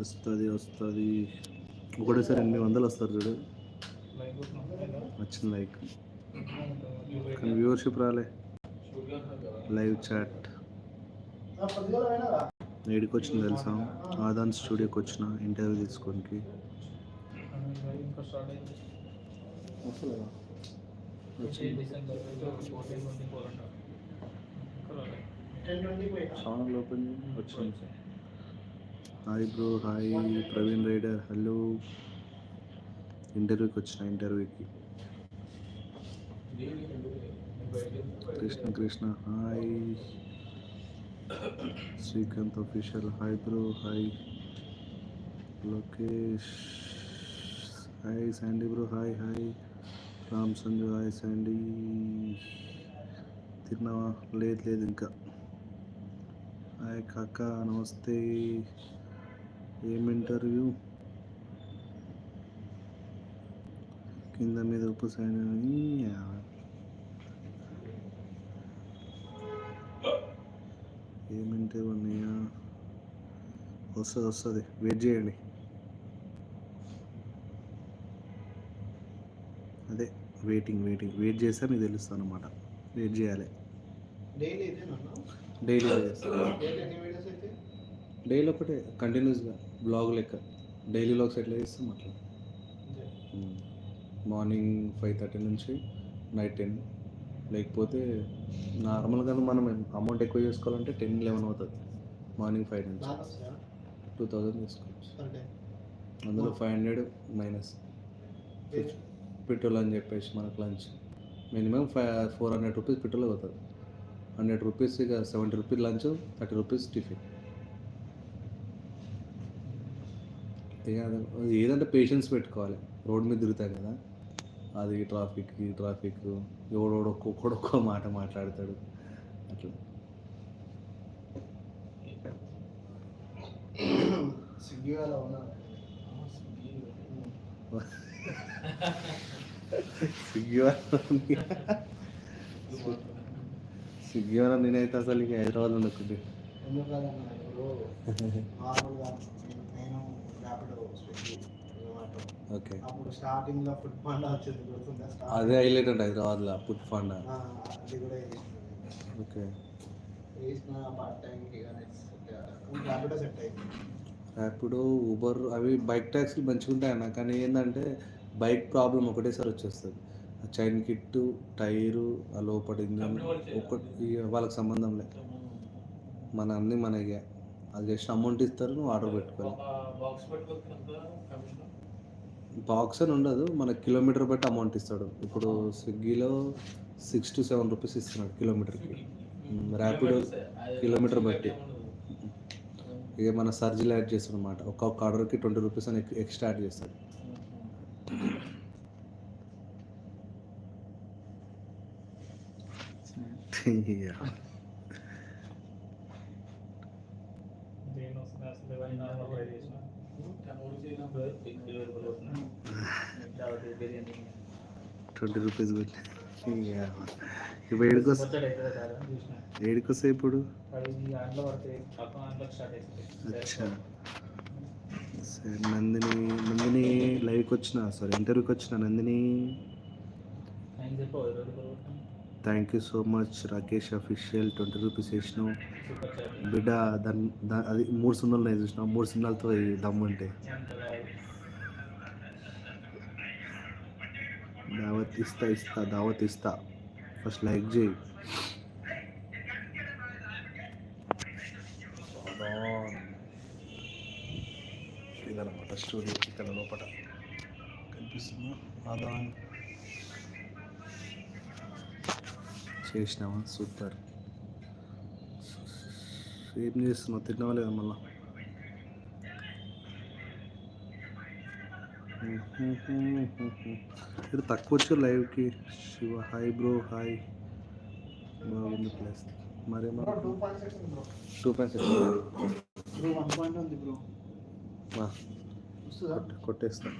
వస్తుంది వస్తుంది. ఒకటేసారి ఎనిమిది వందలు వస్తారు చూడు. లైక్ వచ్చిన లైక్. కానీ వ్యూవర్షిప్ రాలే. Live chat. ఏడికి వచ్చింది తెలుసా? ఆదాన్ స్టూడియోకి వచ్చిన ఇంటర్వ్యూ తీసుకోనికి. స్టార్ట్ అయింది December fourteen twenty four channel open వచ్చింది. Hi bro hi Praveen Rider hello ఇంటర్వ్యూకి వచ్చిన ఇంటర్వ్యూకి Krishna Krishna hi Srikanth official hi bro hi Lokesh hi Sandy bro hi hi Ram Sanju hi Sandy తిన్నావా? లేదు లేదు ఇంకా. Hi కాక నమస్తే. ఏం ఇంటర్వ్యూ కింద మీద ఉప్పు సైన్ ఏం ఇంటర్వ్యూ ఉన్నాయా వస్తుంది వస్తుంది. వెయిట్ చేయండి అదే వెయిటింగ్ వెయిటింగ్ వెయిట్ చేస్తే మీకు తెలుస్తుంది అనమాట వెయిట్ చేయాలి. డైలీ ఇదేనా డైలీ ఒకటే కంటిన్యూస్గా బ్లాగ్ లెక్క. డైలీ బ్లాగ్స్ ఎట్లా చేస్తాం అట్లా. మార్నింగ్ ఫైవ్ థర్టీ నుంచి నైట్ టెన్ లేకపోతే నార్మల్గా మనం అమౌంట్ ఎక్కువ చేసుకోవాలంటే టెన్ లెవెన్ అవుతుంది. మార్నింగ్ ఫైవ్ నుంచి. టూ థౌజండ్ తీసుకోవచ్చు పర్ డే అందులో ఫైవ్ హండ్రెడ్ మైనస్ పెట్రోల్ అని చెప్పేసి మనకు lunch. Minimum five four hundred rupees petrol అవుతుంది హండ్రెడ్ రూపీస్ ఇక seventy rupees lunch thirty rupees tiffin. ఏదంటే పేషెన్స్ పెట్టుకోవాలి. రోడ్ మీద తిరుగుతాయి కదా అది ట్రాఫిక్ ఈ ట్రాఫిక్ ఎవడోడు మాట మాట్లాడతాడు. అట్లా. స్విగ్గీ స్విగ్గీ వాళ్ళ స్విగ్గీ వాళ్ళ నేనైతే అసలు ఇక హైదరాబాద్ ఉండకుండే ఎందుకు ఇప్పుడు నేను ఓకే. అప్పుడు స్టార్టింగ్లో ఫుడ్ పాండా వచ్చింది గుర్తుందా అదే హైలైట్ అండి హైదరాబాద్లో ఫుడ్ ఫండ్. అది కూడా ఓకే. చేసిన పార్ట్ టైంకి కానీ ర్యాపిడో సెట్ అయింది ర్యాపిడో ఊబర్ అవి బైక్ ట్యాక్సీలు మంచిగా ఉంటాయి అన్న కానీ ఏంటంటే బైక్ ప్రాబ్లం ఒకటేసారి వచ్చేస్తుంది. ఆ చైన్ కిట్టు టైరు ఆ లోపల ఇంజన్ ఒకటి వాళ్ళకి సంబంధం లేదు మన అన్ని మనకి. అది జస్ట్ అమౌంట్ ఇస్తారు నువ్వు ఆర్డర్ పెట్టుకోవాలి. బాక్స్ అని ఉండదు మన కిలోమీటర్ బట్టి అమౌంట్ ఇస్తాడు. ఇప్పుడు స్విగ్గీలో సిక్స్ టు సెవెన్ రూపీస్ ఇస్తున్నాడు కిలోమీటర్కి. ర్యాపిడో కిలోమీటర్ బట్టి. ఇక మన సర్జీలు యాడ్ చేస్తాడు అనమాట ఒక్కొక్క ఆర్డర్కి ట్వంటీ రూపీస్ అని ఎక్స్ట్రా యాడ్ చేస్తాడు. Yeah. బిర్యానీ ట్వంటీ రూపీస్ ఇప్పుడు ఏడుకొస్తా వచ్చాడు ఏడుకొస్తా ఇప్పుడు అచ్చా. సరే నందిని నందిని లైవ్కి వచ్చిన సారీ ఇంటర్వ్యూకి వచ్చిన Nandini thank you so much Rakesh official twenty rupees వేసినావు. బిడ్డ దాని అది మూడు సున్నాలు నేను చూసినా. మూడు సున్నాలతో దమ్ముంటే దావత్ ఇస్తా ఇస్తా దావత్ ఇస్తా. ఫస్ట్ లైక్ చేయి. ఇదనమాట స్టూడియో ఇక్కడ లోపల కనిపిస్తుందా ఆదాన్ చేసినావా? సూపర్. ఏం చేస్తున్నావు? తిన్నావా లేదా మళ్ళా? ఇది తక్కువ వచ్చి లైవ్కి. Shiva hi bro hi. బాగుంది ప్లేస్. మరేమో టూ పాయింట్ సిక్స్ బ్రో.